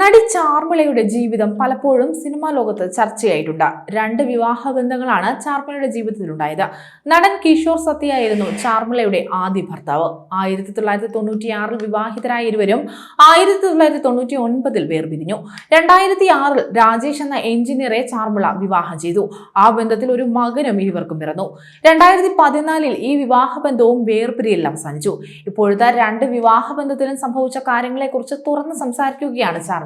നടി ചാർമിളയുടെ ജീവിതം പലപ്പോഴും സിനിമാ ലോകത്ത് ചർച്ചയായിട്ടുണ്ട്. രണ്ട് വിവാഹ ബന്ധങ്ങളാണ് ചാർമിളയുടെ ജീവിതത്തിലുണ്ടായത്. നടൻ കിഷോർ സത്യയായിരുന്നു ചാർമിളയുടെ ആദ്യ ഭർത്താവ്. ആയിരത്തി തൊള്ളായിരത്തി തൊണ്ണൂറ്റിയാറിൽ വിവാഹിതരായ ഇരുവരും ആയിരത്തി തൊള്ളായിരത്തി തൊണ്ണൂറ്റി ഒൻപതിൽ വേർപിരിഞ്ഞു. രണ്ടായിരത്തി ആറിൽ രാജേഷ് എന്ന എഞ്ചിനീയറെ ചാർമിള വിവാഹം ചെയ്തു. ആ ബന്ധത്തിൽ ഒരു മകനും ഇരുവർക്കും പിറന്നു. രണ്ടായിരത്തി പതിനാലിൽ ഈ വിവാഹ ബന്ധവും വേർപിരിയലിൽ അവസാനിച്ചു. ഇപ്പോഴത്തെ രണ്ട് വിവാഹ ബന്ധത്തിലും സംഭവിച്ച കാര്യങ്ങളെക്കുറിച്ച് തുറന്ന് സംസാരിക്കുകയാണ് ചാർമിള.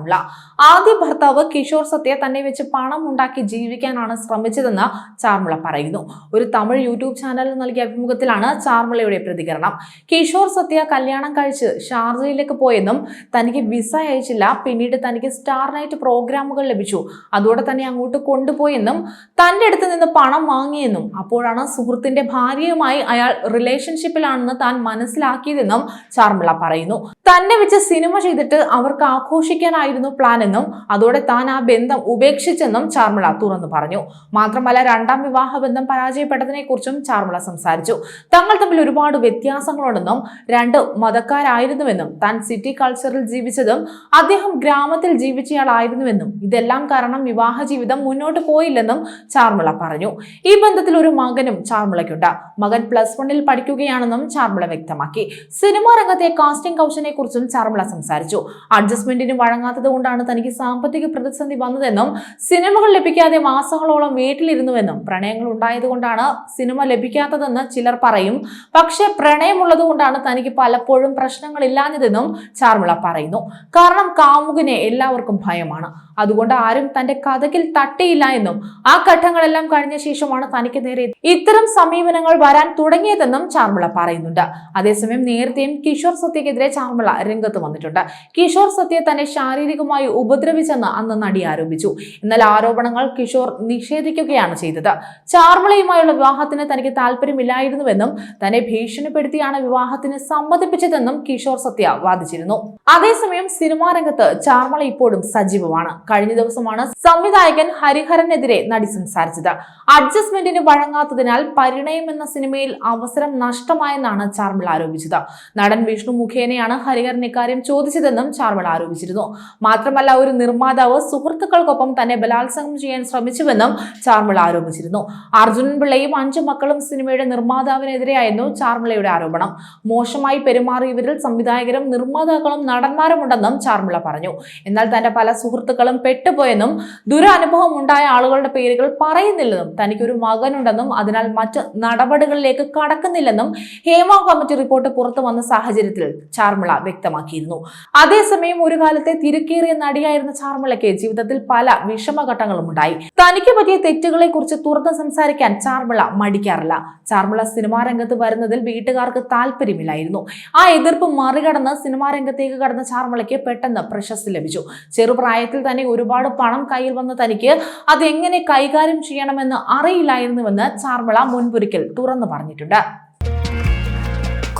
ആദ്യ ഭർത്താവ് കിഷോർ സത്യ തന്നെ വെച്ച് പണം ഉണ്ടാക്കി ജീവിക്കാനാണ് ശ്രമിച്ചതെന്ന് ചാർമിള പറയുന്നു. ഒരു തമിഴ് യൂട്യൂബ് ചാനലിൽ നൽകിയ അഭിമുഖത്തിലാണ് ചാർമിളയുടെ പ്രതികരണം. കിഷോർ സത്യ കല്യാണം കഴിച്ച് ഷാർജയിലേക്ക് പോയെന്നും തനിക്ക് വിസ അയച്ചില്ല. പിന്നീട് തനിക്ക് സ്റ്റാർ നൈറ്റ് പ്രോഗ്രാമുകൾ ലഭിച്ചു. അതോടെ തന്നെ അങ്ങോട്ട് കൊണ്ടുപോയെന്നും തന്റെ അടുത്ത് നിന്ന് പണം വാങ്ങിയെന്നും അപ്പോഴാണ് സുഹൃത്തിന്റെ ഭാര്യയുമായി അയാൾ റിലേഷൻഷിപ്പിലാണെന്ന് താൻ മനസ്സിലാക്കിയതെന്നും ചാർമിള പറയുന്നു. തന്നെ വെച്ച് സിനിമ ചെയ്തിട്ട് അവർക്ക് ആഘോഷിക്കാനായിരുന്നു പ്ലാൻ എന്നും അതോടെ താൻ ആ ബന്ധം ഉപേക്ഷിച്ചെന്നും ചാർമിള തുറന്നു പറഞ്ഞു. മാത്രമല്ല രണ്ടാം വിവാഹ ബന്ധം പരാജയപ്പെട്ടതിനെ കുറിച്ചും ചാർമിള സംസാരിച്ചു. തങ്ങൾ തമ്മിൽ ഒരുപാട് വ്യത്യാസങ്ങളുണ്ടെന്നും രണ്ട് മതക്കാരായിരുന്നുവെന്നും താൻ സിറ്റി കൾച്ചറിൽ ജീവിച്ചതും അദ്ദേഹം ഗ്രാമത്തിൽ ജീവിച്ചയാളായിരുന്നുവെന്നും ഇതെല്ലാം കാരണം വിവാഹ ജീവിതം മുന്നോട്ട് പോയില്ലെന്നും ചാർമിള പറഞ്ഞു. ഈ ബന്ധത്തിൽ ഒരു മകനും ചാർമിളയ്ക്കുണ്ട്. മകൻ പ്ലസ് വണ്ണിൽ പഠിക്കുകയാണെന്നും ചാർമിള വ്യക്തമാക്കി. സിനിമാ രംഗത്തെ കാസ്റ്റിംഗ് കൗശനെ കുറിച്ചും ചാർമിള സംസാരിച്ചു. അഡ്ജസ്റ്റ്മെന്റിന് വഴങ്ങാത്തത് കൊണ്ടാണ് തനിക്ക് സാമ്പത്തിക പ്രതിസന്ധി വന്നതെന്നും സിനിമകൾ ലഭിക്കാതെ മാസങ്ങളോളം വീട്ടിലിരുന്നുവെന്നും പ്രണയങ്ങൾ ഉണ്ടായതുകൊണ്ടാണ് സിനിമ ലഭിക്കാത്തതെന്ന് ചിലർ പറയും. പക്ഷേ പ്രണയമുള്ളത് കൊണ്ടാണ് തനിക്ക് പലപ്പോഴും പ്രശ്നങ്ങളില്ലാഞ്ഞതെന്നും ചാർമിള പറയുന്നു. കാരണം കാമുകിനെ എല്ലാവർക്കും ഭയമാണ്. അതുകൊണ്ട് ആരും തന്റെ കഥകിൽ തട്ടിയില്ല എന്നും ആ ഘട്ടങ്ങളെല്ലാം കഴിഞ്ഞ ശേഷമാണ് തനിക്ക് നേരെ ഇത്തരം സമീപനങ്ങൾ വരാൻ തുടങ്ങിയതെന്നും ചാർമിള പറയുന്നുണ്ട്. അതേസമയം നേരത്തെയും കിഷോർ സത്യക്കെതിരെ ചാർമിള രംഗത്ത് വന്നിട്ടുണ്ട്. കിഷോർ സത്യ തന്നെ ശാരീരികമായി ഉപദ്രവിച്ചെന്ന് അന്ന് നടി ആരോപിച്ചു. എന്നാൽ ആരോപണങ്ങൾ കിഷോർ നിഷേധിക്കുകയാണ് ചെയ്തത്. ചാർമിളയുമായുള്ള വിവാഹത്തിന് തനിക്ക് താല്പര്യമില്ലായിരുന്നുവെന്നും തന്നെ ഭീഷണിപ്പെടുത്തിയാണ് വിവാഹത്തിന് സമ്മതിപ്പിച്ചതെന്നും കിഷോർ സത്യ വാദിച്ചിരുന്നു. അതേസമയം സിനിമാ രംഗത്ത് ചാർമിള ഇപ്പോഴും സജീവമാണ്. കഴിഞ്ഞ ദിവസമാണ് സംവിധായകൻ ഹരിഹരനെതിരെ നടി സംസാരിച്ചത്. അഡ്ജസ്റ്റ്മെന്റിന് വഴങ്ങാത്തതിനാൽ പരിണയം എന്ന സിനിമയിൽ അവസരം നഷ്ടമായെന്നാണ് ചാർമിള ആരോപിച്ചത്. നടൻ വിഷ്ണു മുഖേനയാണ് ഹരിഹരൻ ഇക്കാര്യം ചോദിച്ചതെന്നും ചാർമിള ആരോപിച്ചിരുന്നു. മാത്രമല്ല ഒരു നിർമ്മാതാവ് സുഹൃത്തുക്കൾക്കൊപ്പം തന്നെ ബലാത്സംഗം ചെയ്യാൻ ശ്രമിച്ചുവെന്നും ചാർമിള ആരോപിച്ചിരുന്നു. അർജുനൻ പിള്ളയും അഞ്ചു മക്കളും സിനിമയുടെ നിർമ്മാതാവിനെതിരെയായിരുന്നു ചാർമിളയുടെ ആരോപണം. മോശമായി പെരുമാറി ഇവരിൽ സംവിധായകരും നിർമ്മാതാക്കളും നടന്മാരുമുണ്ടെന്നും ചാർമിള പറഞ്ഞു. എന്നാൽ തന്റെ പല സുഹൃത്തുക്കളും പെട്ടുപോയെന്നും ദുരനുഭവം ഉണ്ടായ ആളുകളുടെ പേരുകൾ പറയുന്നില്ലെന്നും തനിക്കൊരു മകനുണ്ടെന്നും അതിനാൽ മറ്റ് നടപടികളിലേക്ക് കടക്കുന്നില്ലെന്നും ഹേമ കമ്മിറ്റി റിപ്പോർട്ട് പുറത്തു വന്ന സാഹചര്യത്തിൽ ചാർമിള വ്യക്തമാക്കിയിരുന്നു. അതേസമയം ഒരു കാലത്തെ തിരുക്കേറിയ നടിയായിരുന്ന ചാർമിളയ്ക്ക് ജീവിതത്തിൽ പല വിഷമഘട്ടങ്ങളും ഉണ്ടായി തനിക്ക് പറ്റിയ തെറ്റുകളെ കുറിച്ച് തുറന്ന് സംസാരിക്കാൻ ചാർമിള മടിക്കാറില്ല. ചാർമിള സിനിമാ രംഗത്ത് വരുന്നതിൽ വീട്ടുകാർക്ക് താല്പര്യമില്ലായിരുന്നു. ആ എതിർപ്പ് മറികടന്ന് സിനിമാ രംഗത്തേക്ക് കടന്ന ചാർമിളയ്ക്ക് പെട്ടെന്ന് പ്രശസ്തി ലഭിച്ചു. ചെറുപ്രായത്തിൽ തന്നെ ഒരുപാട് പണം കയ്യിൽ വന്ന തനിക്ക് അതെങ്ങനെ കൈകാര്യം ചെയ്യണമെന്ന് അറിയില്ലായിരുന്നുവെന്ന് ചാർമിള മുൻപൊരിക്കൽ തുറന്നു പറഞ്ഞിട്ടുണ്ട്.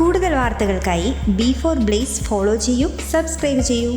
കൂടുതൽ വാർത്തകൾക്കായി ബി ഫോർ ബ്ലേസ് ഫോളോ ചെയ്യൂ സബ്സ്ക്രൈബ് ചെയ്യൂ.